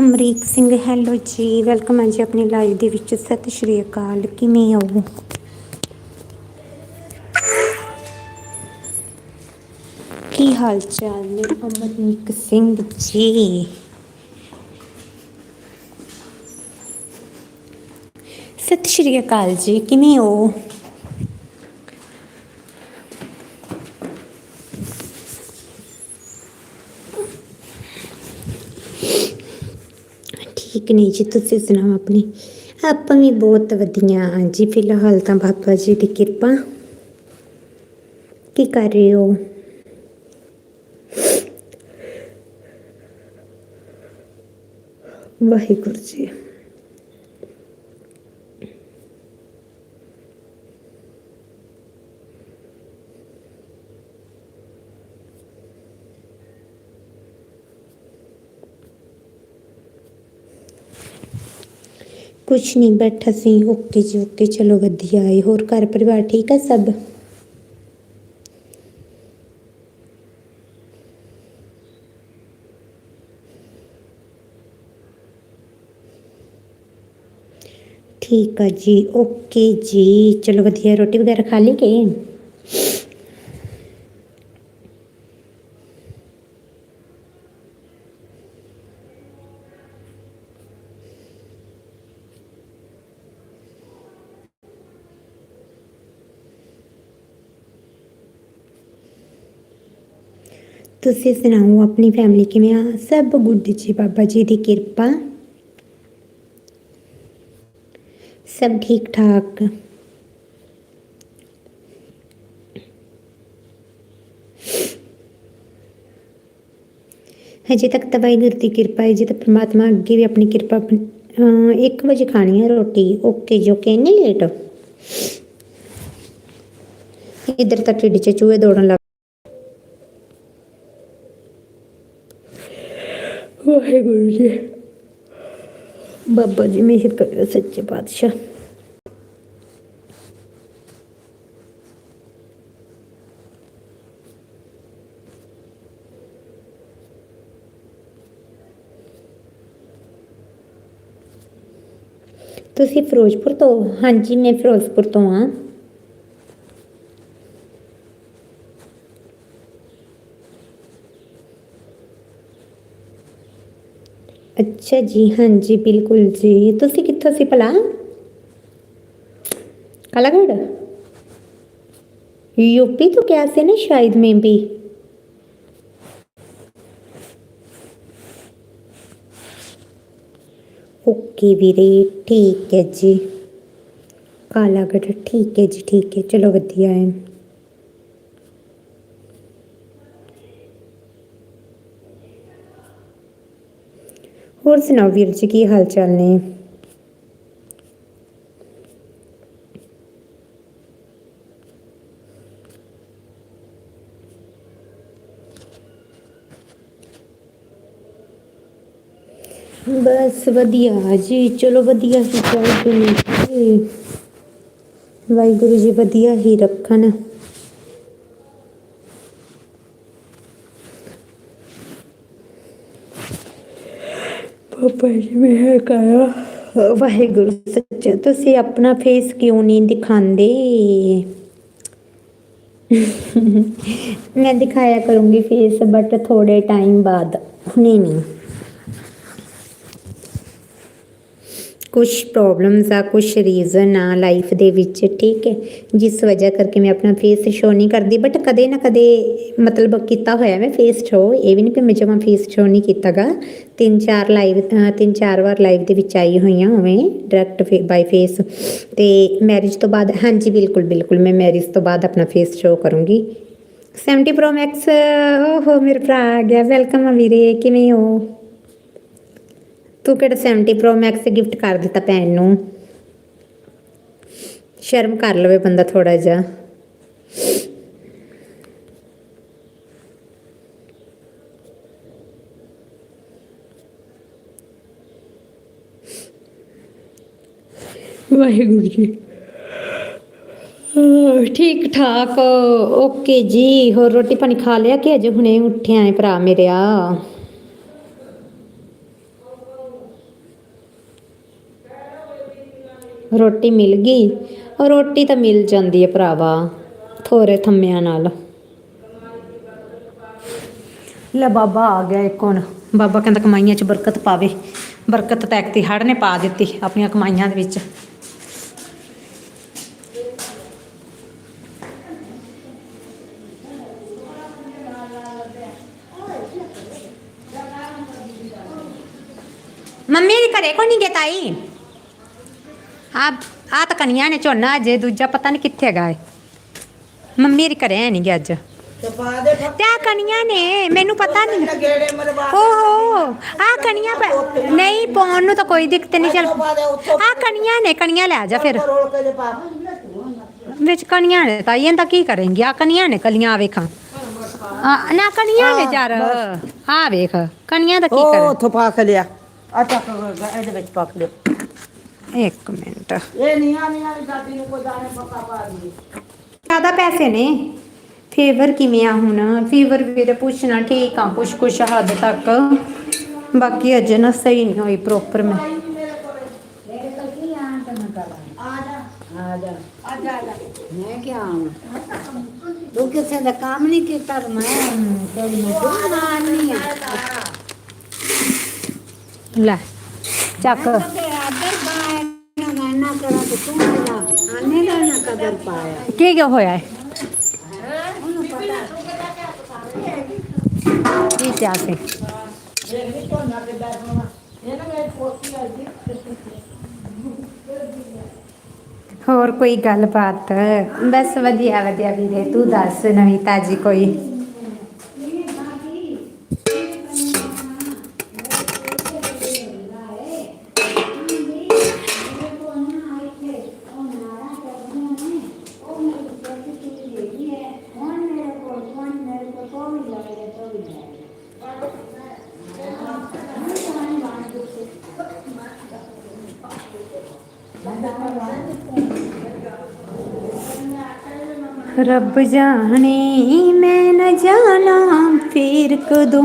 Amrik Singh hello ਜੀ। Welcome ਹੈ ਜੀ ਆਪਣੀ ਲਾਈਵ ਦੇ ਵਿੱਚ। ਸਤਿ ਸ਼੍ਰੀ ਅਕਾਲ। ਕਿਵੇਂ ਹੋ? ਕੀ ਹਾਲ ਚਾਲ ਨੇ ਅਮਰੀਕ ਸਿੰਘ ਜੀ? ਸਤਿ ਸ਼੍ਰੀ ਅਕਾਲ ਜੀ। ਕਿਵੇਂ ਹੋ ਠੀਕ ਨਹੀਂ ਜੀ ਤੁਸੀਂ ਸੁਣਾਓ ਆਪਣੀ। ਆਪਾਂ ਵੀ ਬਹੁਤ ਵਧੀਆ ਹਾਂ ਜੀ। ਫਿਲਹਾਲ ਤਾਂ ਬਾਬਾ ਜੀ ਦੀ ਕਿਰਪਾ। ਕੀ ਕਰ ਰਹੇ ਹੋ? ਵਾਹਿਗੁਰੂ ਜੀ। ਕੁਛ ਨਹੀਂ ਬੈਠਾ ਸੀ ਓਕੇ ਜੀ ਓਕੇ ਚਲੋ ਵਧੀਆ ਹੈ ਹੋਰ ਘਰ ਪਰਿਵਾਰ ਠੀਕ ਹੈ ਸਭ ਠੀਕ ਆ ਜੀ ਓਕੇ ਜੀ ਚਲੋ ਵਧੀਆ ਰੋਟੀ ਵਗੈਰਾ ਖਾ ਲਈ ਕਿ ਤੁਸੀਂ ਸੁਣਾਓ ਆਪਣੀ ਫੈਮਿਲੀ ਕਿਵੇਂ ਆ? ਸਭ ਗੁੱਡ ਜੀ, ਬਾਬਾ ਜੀ ਦੀ ਕਿਰਪਾ। ਸਭ ਠੀਕ ਠਾਕ। ਹਜੇ ਤੱਕ ਤਾਂ ਵਾਹਿਗੁਰੂ ਦੀ ਕਿਰਪਾ ਹੈ, ਜੀ ਤਾਂ ਪ੍ਰਮਾਤਮਾ ਅੱਗੇ ਵੀ ਆਪਣੀ ਕਿਰਪਾ 1 ਵਜੇ ਖਾਣੀ ਹੈ ਰੋਟੀ। ਓਕੇ ਜੋ ਕਿ ਨਹੀਂ ਲੇਟ ਇਧਰ ਤਾਂ ਢਿੱਡ 'ਚ ਚੂਹੇ ਦੌੜਨ ਲੱਗ ਵਾਹਿਗੁਰੂ ਜੀ। ਬਾਬਾ ਜੀ ਮਿਹਰ ਕਰਿਓ ਸੱਚੇ ਪਾਤਸ਼ਾਹ। ਤੁਸੀਂ ਫਿਰੋਜ਼ਪੁਰ ਤੋਂ ਹਾਂਜੀ, ਮੈਂ ਫਿਰੋਜ਼ਪੁਰ ਤੋਂ ਆ ਅੱਛਾ ਜੀ ਹਾਂਜੀ ਬਿਲਕੁਲ ਜੀ ਤੁਸੀਂ ਕਿੱਥੋਂ ਸੀ ਭਲਾ ਕਲਾਗੜ यूपी तो क्या से ना शायद में भी ओके ਵੀਰੇ ਠੀਕ ਹੈ ਜੀ ਕਾਲਾਗੜ ਠੀਕ ਹੈ ਜੀ ਠੀਕ ਹੈ ਚਲੋ ਵਧੀਆ ਹੈ ਹੋਰ ਸੁਣਾਓ ਵੀਰ ਜੀ, ਕੀ ਹਾਲ ਚਾਲ ਨੇ? ਬਸ ਵਧੀਆ ਜੀ, ਚਲੋ ਵਧੀਆ ਹੀ ਚਾਹੀਦੇ ਨੇ ਜੀ ਵਾਹਿਗੁਰੂ ਜੀ, ਵਧੀਆ ਹੀ ਰੱਖਣ। ਭਾਜੀ ਮੈਂ ਕਰਾਂ ਵਾਹਿਗੁਰੂ ਸੱਚਾ, ਤੁਸੀਂ ਆਪਣਾ ਫੇਸ ਕਿਉਂ ਨਹੀਂ ਦਿਖਾਉਂਦੇ? ਮੈਂ ਦਿਖਾਇਆ ਕਰੂੰਗੀ ਫੇਸ ਬਟ ਥੋੜੇ ਟਾਈਮ ਬਾਅਦ। ਹੁਣੇ ਨਹੀਂ। ਕੁਝ ਪ੍ਰੋਬਲਮਸ ਆ ਕੁਝ ਰੀਜ਼ਨ ਆ ਲਾਈਫ ਦੇ ਵਿੱਚ, ਠੀਕ ਹੈ? ਜਿਸ ਵਜ੍ਹਾ ਕਰਕੇ ਮੈਂ ਆਪਣਾ ਫੇਸ ਸ਼ੋ ਨਹੀਂ ਕਰਦੀ ਬਟ ਕਦੇ ਨਾ ਕਦੇ ਮਤਲਬ ਕੀਤਾ ਹੋਇਆ ਮੈਂ ਫੇਸ ਸ਼ੋ ਇਹ ਵੀ ਨਹੀਂ ਕਿ ਮੈਂ ਜਮਾਂ ਫੇਸ ਸ਼ੋ ਨਹੀਂ ਕੀਤਾਗਾ। ਤਿੰਨ ਚਾਰ ਲਾਈਵ ਤਿੰਨ ਚਾਰ ਵਾਰ ਲਾਈਵ ਦੇ ਵਿੱਚ ਆਈ ਹੋਈਆਂ ਉਵੇਂ ਡਾਇਰੈਕਟ ਬਾਈ ਫੇਸ ਤੇ ਮੈਰਿਜ ਤੋਂ ਬਾਅਦ, ਹਾਂਜੀ, ਬਿਲਕੁਲ ਬਿਲਕੁਲ, ਮੈਂ ਮੈਰਿਜ ਤੋਂ ਬਾਅਦ ਆਪਣਾ ਫੇਸ ਸ਼ੋ ਕਰੂੰਗੀ। 70 ਪ੍ਰੋ ਮੈਕਸ ਓਹੋ, ਮੇਰੇ ਭਰਾ ਆ ਗਿਆ। ਵੈਲਕਮ ਆ ਵੀਰੇ, ਕਿਵੇਂ ਹੋ? ਤੂੰ ਕਿਹੜਾ 70 ਪ੍ਰੋ ਮੈਕਸ ਗਿਫਟ ਕਰ ਦਿੱਤਾ ਭੈਣ ਨੂੰ? ਸ਼ਰਮ ਕਰ ਲਵੇ ਬੰਦਾ ਥੋੜਾ ਜਿਹਾ। ਵਾਹਿਗੁਰੂ ਜੀ। ਠੀਕ ਠਾਕ? ਓਕੇ ਜੀ ਹੋਰ ਰੋਟੀ ਪਾਣੀ ਖਾ ਲਿਆ ਕਿ ਅਜੇ ਹੁਣੇ ਉੱਠਿਆ ਹੈ ਭਰਾ ਮੇਰਿਆ? ਰੋਟੀ ਮਿਲ ਗਈ। ਰੋਟੀ ਤਾਂ ਮਿਲ ਜਾਂਦੀ ਹੈ ਭਰਾਵਾ ਥੋੜੇ ਥੰਮਿਆਂ ਨਾਲ। ਲੈ ਬਾਬਾ ਆ ਗਿਆ ਇੱਕ ਹੁਣ। ਬਾਬਾ ਕਹਿੰਦਾ ਕਮਾਈਆਂ 'ਚ ਬਰਕਤ ਪਾਵੇ। ਬਰਕਤ ਤਾਂ ਇੱਕ ਹੜ ਨੇ ਪਾ ਦਿੱਤੀ ਆਪਣੀਆਂ ਕਮਾਈਆਂ ਦੇ ਵਿੱਚ। ਮੰਮੀ ਦੇ ਘਰੇ ਕੋਈ ਨਹੀਂ ਗਿਆ ਤਾਈ? ਆ ਆ ਤਾਂ ਕਨੀਆਂ ਨੇ ਝੋਨਾ ਅਜੇ ਦੂਜਾ ਪਤਾ ਨਹੀਂ ਕਿੱਥੇ ਹੈਗਾ ਏ ਮੰਮੀ ਦੇ ਘਰੇ ਹੈ ਨਹੀਂ ਗਿਆ ਅੱਜ। ਤੇ ਪਾ ਦੇ ਫੱਕ ਤੇ ਆ ਕਣੀਆਂ ਨੇ ਮੈਨੂੰ ਪਤਾ ਨਹੀਂ ਗੇੜੇ ਮਰਵਾ ਓਹੋ ਆ ਕਣੀਆਂ ਪ- ਨਹੀਂ ਪਾਉਣ ਨੂੰ ਤਾਂ ਕੋਈ ਦਿੱਕਤ ਨਹੀਂ ਚੱਲ। ਆ ਕਣੀਆਂ ਨੇ ਕਣੀਆਂ ਲੈ ਜਾ ਫਿਰ। ਰੋਲ ਕੇ ਦੇ ਪਾ ਵਿੱਚ ਕਣੀਆਂ ਨੇ ਤਾਂ ਇਹਨਾਂ ਕੀ ਕरेंगे ਆ ਕਣੀਆਂ ਨੇ ਕਲੀਆਂ ਵੇਖਾਂ। ਆ ਨਾ ਕਣੀਆਂ ਨੇ ਯਾਰ ਆ ਵੇਖ ਕਣੀਆਂ ਦਾ ਕੀ ਉਹ ਕਰ? ਉੱਥੋਂ ਪਾ ਕੇ ਲਿਆ। ਆ ਚੱਕ ਇਹਦੇ ਵਿੱਚ ਪਾ ਕੇ ਲਿਆ। ਇੱਕ ਮਿੰਟ। ਇਹ ਨੀਆਂ ਨੀਆਂ ਦੀ ਦਾਦੀ ਨੂੰ ਕੋਈ ਦਾਣੇ ਪੱਕਾ ਪਾ ਦੀ ਜ਼ਿਆਦਾ ਪੈਸੇ ਨੇ। ਫੀਵਰ ਕਿਵੇਂ ਆ ਹੁਣ? ਫੀਵਰ ਵੀਰੇ ਪੁੱਛਣਾ ਠੀਕ ਆ ਕੁਛ ਕੁਛ ਹੱਦ ਤੱਕ। ਬਾਕੀ ਅਜੇ ਨਾ ਸਹੀ ਨਹੀਂ ਹੋਈ ਪ੍ਰੋਪਰ ਮੈਂ। ਮੈਂ ਕੀ ਆਵਾਂ ਤੂੰ ਕਿਸੇ ਦਾ ਕੰਮ ਨਹੀਂ ਕੀਤਾ ਤੇ ਮੈਂ ਤੇਰੀ ਮਜ਼ਦੂਰ ਆਣੀ ਆ ਲੈ ਚੱਕ ਤੇ ਆਦਰ ਪਾਇਆ ਨਾ ਨਾ ਕਰਾਂ ਤੂੰ ਮੇਰਾ ਆਨੇ ਦਾ ਨਾ ਕਦਰ ਪਾਇਆ ਕੀ ਕੀ ਹੋਇਆ? ਹੈ ਉਹਨੂੰ ਪਤਾ ਕੀ ਕਿਆ ਸੀ? ਹੋਰ ਕੋਈ ਗੱਲਬਾਤ? ਬਸ ਵਧੀਆ ਵਧੀਆ ਵੀਰੇ, ਤੂੰ ਦੱਸ ਨਵੀਂ ਤਾਜੀ ਕੋਈ? ਰੱਬ ਜਾਣੇ ਮੈਂ ਨਾ ਜਾਣਾ ਫੇਰ ਕਦੋਂ